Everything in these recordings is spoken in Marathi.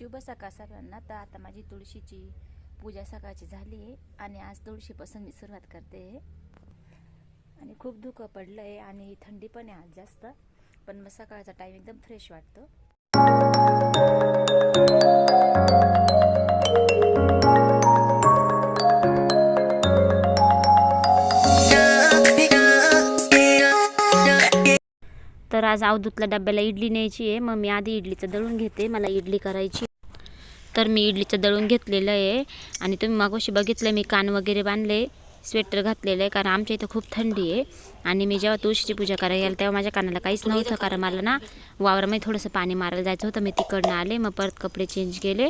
शुभ सकाळ सर्वांना. तर आता माझी तुळशीची पूजा सकाळची झाली आहे आणि आज तुळशीपासून मी सुरुवात करते आणि खूप धुकं पडलं आहे आणि थंडी पण आहे आज जास्त पण मग सकाळचा टाईम एकदम फ्रेश वाटतो. तर आज अवधूतला डब्याला इडली न्यायची आहे. मग मी आधी इडलीचं दळून घेते. मला इडली करायची तर मी इडलीचं दळून घेतलेलं आहे. आणि तुम्ही मागोशी बघितलं मी कान वगैरे बांधले स्वेटर घातलेलं आहे कारण आमच्या इथं खूप थंडी आहे. आणि मी जेव्हा तुळशीची पूजा करायला गेलं तेव्हा माझ्या कानाला काहीच नव्हतं कारण मला ना वावरामध्ये थोडंसं पाणी मारायला जायचं होतं. मी तिकडनं आले मग परत कपडे चेंज केले.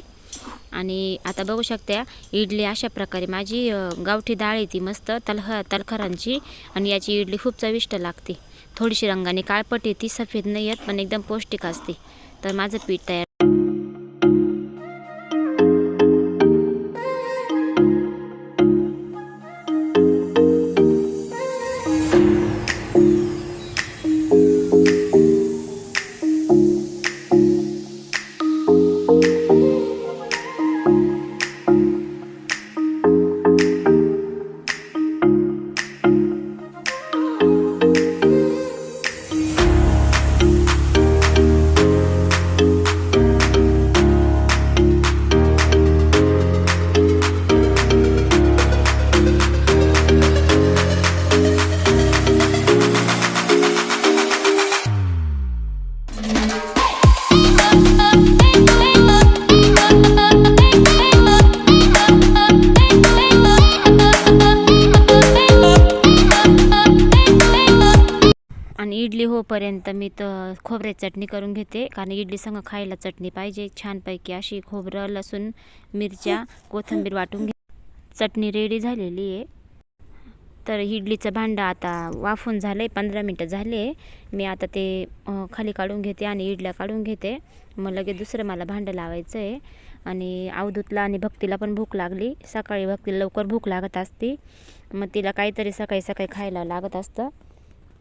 आणि आता बघू शकत्या इडली अशा प्रकारे माझी गावठी डाळ आहे ती मस्त तलख तलखरांची. आणि याची इडली खूप चविष्ट लागते. थोडीशी रंगाने काळपट येते सफेद नाही येत पण एकदम पौष्टिक असते. तर माझं पीठ तयार तोपर्यंत मी तर खोबऱ्याची चटणी करून घेते. कारण इडली संग खायला चटणी पाहिजे. छानपैकी अशी खोबरं लसूण मिरच्या कोथिंबीर वाटून घे. चटणी रेडी झालेली आहे. तर इडलीचं भांडं आता वाफून झालं आहे पंधरा मिनटं झाले मी आता ते खाली काढून घेते आणि इडल्या काढून घेते. मग लगेच दुसरं मला भांडं लावायचं आहे आणि अवधूतला आणि भक्तीला पण भूक लागली. सकाळी भक्तीला लवकर भूक लागत असती. मग तिला काहीतरी सकाळी सकाळी खायला लागत असतं.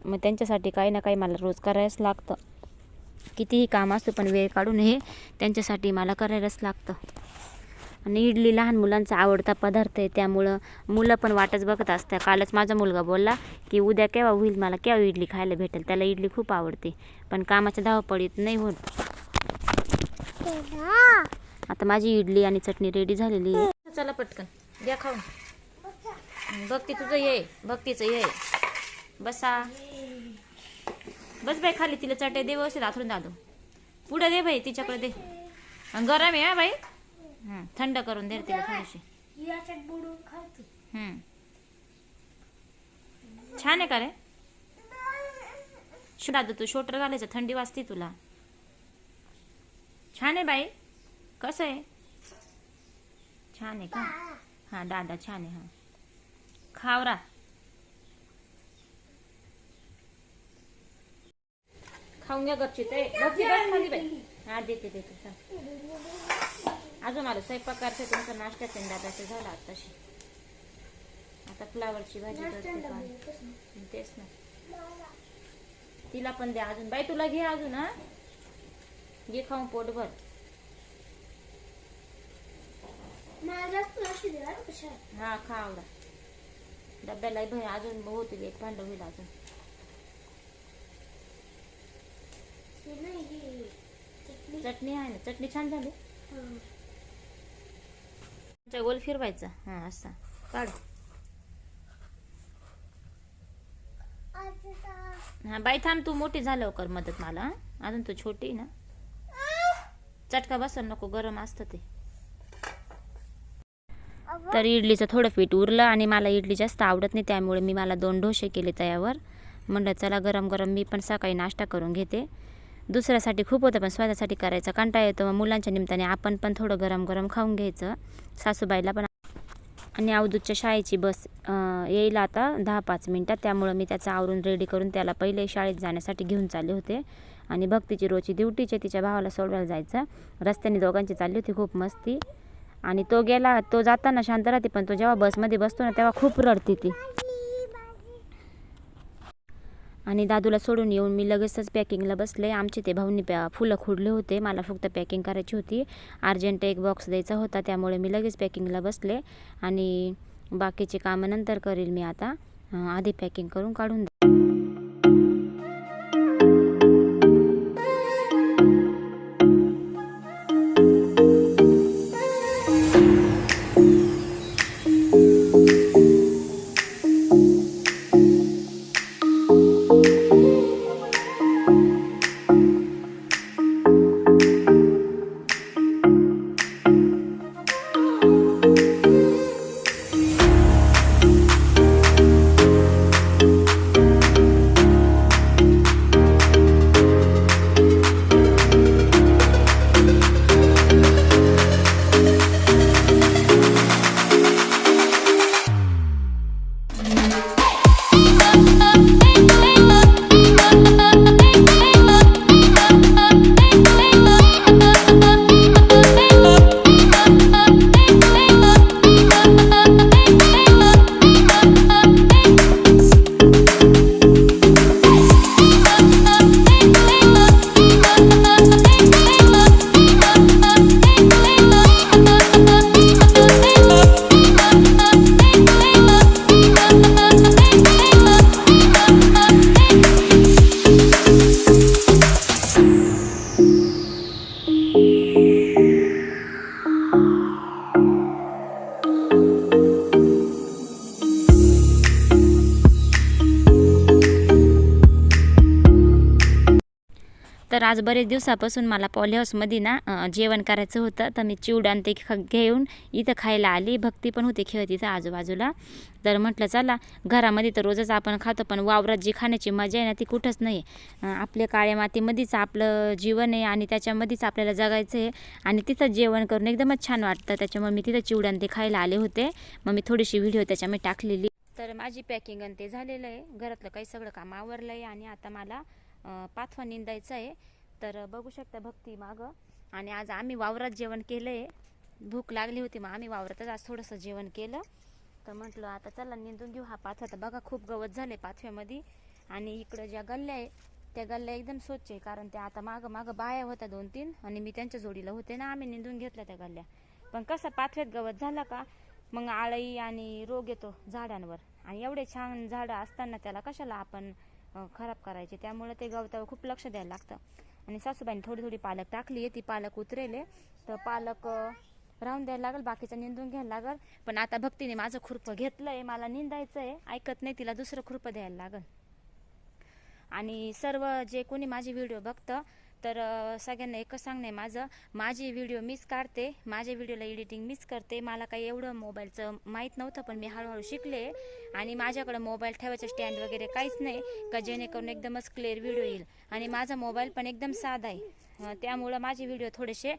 मग त्यांच्यासाठी काही ना काही मला रोज करायलाच लागतं. कितीही काम असतं पण वेळ काढून हे त्यांच्यासाठी मला करायलाच लागतं. आणि इडली लहान मुलांचा आवडता पदार्थ आहे. त्यामुळं मुलं पण वाटच बघत असतात. कालच माझा मुलगा बोलला की उद्या केव्हा होईल? मला केव्हा इडली खायला भेटेल? त्याला इडली खूप आवडते. पण कामाच्या धावपळीत नाही होत. आता माझी इडली आणि चटणी रेडी झालेली आहे. चला पटकन. द्या खाऊन. भक्ती तुझं ये. भक्तीचं ये. बसा. बस बाई खाली तिला चटई दे व्यवस्थित आथरून दादू. पुढे दे बाई तिच्याकडे दे. गरम आहे हा बाई. थंड करून दे तिला थोडीशी. छान आहे का रे? दादू तू शोटर घालायचं थंडी वाजते तुला. छान आहे बाई. कसं आहे? छान आहे का? हा दादा छान आहे हा. खावरा. खाऊन घ्या गपची ते. गपची बस खाली बाई हा देते देते. अजून मला स्वयंपाक करते तुमचा नाश्त्याचं आणि दादाचं झालं आताशी. आता फ्लावरची भाजी करते. तेच ना. तिला पण द्या अजून. बाई तुला घे अजून हा. घे खाऊन पोटभर. हा खा आवडा. डब्याला अजून होतील एक भांड होईल अजून हे नाही हे चटणी. आहे ना चटणी छान झाली. तुमच्या गोल फिरवायचा. हा असा. काढ. हा बाई थांब तू मोठी झालं लवकर मदत मला? अजून तू छोटी ना. चटका बसल नको गरम असतं ते. तर इडलीचं थोडं पीठ उरलं आणि मला इडली जास्त आवडत नाही त्यामुळे मी मला दोन डोसे केले तयावर. म्हणलं चला गरम गरम मी पण सकाळी नाश्ता करून घेते. दुसऱ्यासाठी खूप होतं पण स्वतःसाठी करायचं कंटाळा येतो. मग मुलांच्या निमित्ताने आपण पण थोडं गरम गरम खाऊन घ्यायचं. सासूबाईला पण आणि अवधूतच्या शाळेची बस येईल आता दहा पाच मिनटात. त्यामुळं मी त्याचं आवरून रेडी करून त्याला पहिले शाळेत जाण्यासाठी घेऊन चालले होते. आणि भक्तीची रोजची ड्युटीचे तिच्या भावाला सोडवायला जायचं. रस्त्याने दोघांची चालली होती खूप मस्ती. आणि तो गेला तो जाताना शांत राहते पण तो जेव्हा बसमध्ये बसतो ना तेव्हा खूप रडते ती. आणि दादूला सोडून येऊन मी लगेचच पॅकिंगला बसले. आमचे ते भाऊनी पॅ फुलं खोडले होते. मला फक्त पॅकिंग करायची होती. अर्जंट एक बॉक्स द्यायचा होता त्यामुळे मी लगेच पॅकिंगला बसले. आणि बाकीचे कामं नंतर करेल मी आता. आधी पॅकिंग करून काढून तर आज बरेच दिवसापासून मला पॉली हाऊसमध्ये ना जेवण करायचं होतं. तर मी चिवड आणि ते ख घेऊन इथं खायला आली. भक्ती पण होती खेळ तिथं आजूबाजूला. तर म्हटलं चला घरामध्ये तर रोजच आपण खातो पण वावरात जी खाण्याची मजा आहे ना ती कुठंच नाही आपल्या काळ्या मातीमध्येच आपलं जीवन आहे आणि त्याच्यामध्येच आपल्याला जगायचं आहे आणि तिथं जेवण करून एकदमच छान वाटतं. त्याच्यामुळे मी तिथं चिवड आणि ते खायला आले होते. मग मी थोडीशी व्हिडिओ त्याच्यामध्ये टाकलेली. तर माझी पॅकिंग आणि ते झालेलं आहे. घरातलं काही सगळं काम आवरलं आहे आणि आता मला पाथवा निंदायचं आहे. तर बघू शकता भक्ती मागं. आणि आज आम्ही वावरात जेवण केलं आहे भूक लागली होती मग आम्ही वावरातच आज थोडंसं जेवण केलं. तर म्हटलं आता चला निंदून घेऊ हा पाथवा तर बघा खूप गवत झाले पाथव्यामध्ये आणि इकडं ज्या गल्ल्या आहे त्या गल्ल्या एकदम स्वच्छ आहे. कारण त्या आता मागं मागं बाया होत्या दोन तीन. आणि मी त्यांच्या जोडीला होते ना आम्ही निंदून घेतल्या त्या गल्ल्या. पण कसं पाथव्यात गवत झालं का मग आळई आणि रोग येतो झाडांवर. आणि एवढे छान झाडं असताना त्याला कशाला आपण खराब करायचे. त्यामुळे ते गवतावर खूप लक्ष द्यायला लागतं. आणि सासूबाईने थोडी थोडी पालक टाकली आहे. ती पालक उतरेले. तर पालक राहून द्यायला लागल. बाकीचं निंदून घ्यायला लागल. पण आता भक्तीने माझं खुरपं घेतलंय. मला निंदायचं आहे ऐकत नाही तिला दुसरं खुरपं द्यायला लागल. आणि सर्व जे कोणी माझे व्हिडिओ बघतं तर सगळ्यांना एकच सांगणं आहे माझं माझी व्हिडिओ मीच काढते माझ्या व्हिडिओला एडिटिंग मीच करते. मला काही एवढं मोबाईलचं माहीत नव्हतं पण मी हळूहळू शिकले. आणि माझ्याकडं मोबाईल ठेवायचं स्टँड वगैरे काहीच नाही का जेणेकरून एकदमच क्लिअर व्हिडिओ येईल. आणि माझा मोबाईल पण एकदम साधा आहे. त्यामुळं माझे व्हिडिओ थोडेसे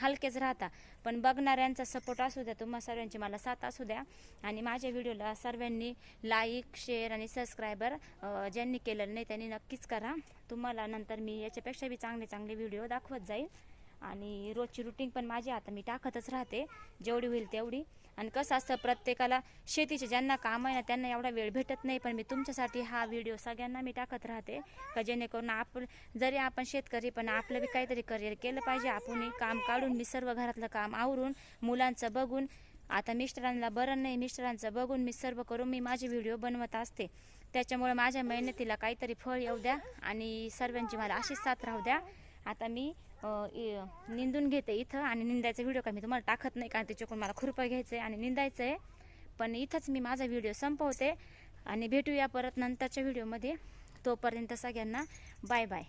हलकेच राहतात पण बघणाऱ्यांचा सपोर्ट असू द्या तुम्हा सर्वांची मला साथ असू द्या. आणि माझ्या व्हिडिओला सर्वांनी लाईक शेअर आणि सबस्क्रायबर ज्यांनी केलेलं नाही त्यांनी नक्कीच करा. तुम्हाला नंतर मी याच्यापेक्षा बी चांगले चांगले व्हिडिओ दाखवत जाईल आणि रोजची रुटीन पण माझी आता मी टाकतच राहते. जेवढी होईल तेवढी. आणि कसं असतं प्रत्येकाला शेतीचे ज्यांना काम आहे ना त्यांना एवढा वेळ भेटत नाही. पण मी तुमच्यासाठी हा व्हिडिओ सगळ्यांना मी टाकत राहते. का जेणेकरून आपण जरी आपण शेतकरी पण आपलं बी काहीतरी करिअर केलं पाहिजे. आपण काम काढून मी सर्व घरातलं काम आवरून मुलांचं बघून आता मिस्टरांना बरं नाही मिस्टरांचं बघून मी सर्व करून मी माझे व्हिडिओ बनवत असते. त्याच्यामुळे माझ्या मेहनतीला काहीतरी फळ येऊ द्या आणि सर्वांची मला अशीच साथ राहू द्या. आता मी इ- निंदून घेते इथं आणि निंदायचा व्हिडिओ का मी तुम्हाला टाकत नाही कारण त्याच्याकडून मला खुरपं घ्यायचं आहे आणि निंदायचं आहे पण इथंच मी माझा व्हिडिओ संपवते आणि भेटूया परत नंतरच्या व्हिडिओमध्ये तोपर्यंत सगळ्यांना बाय बाय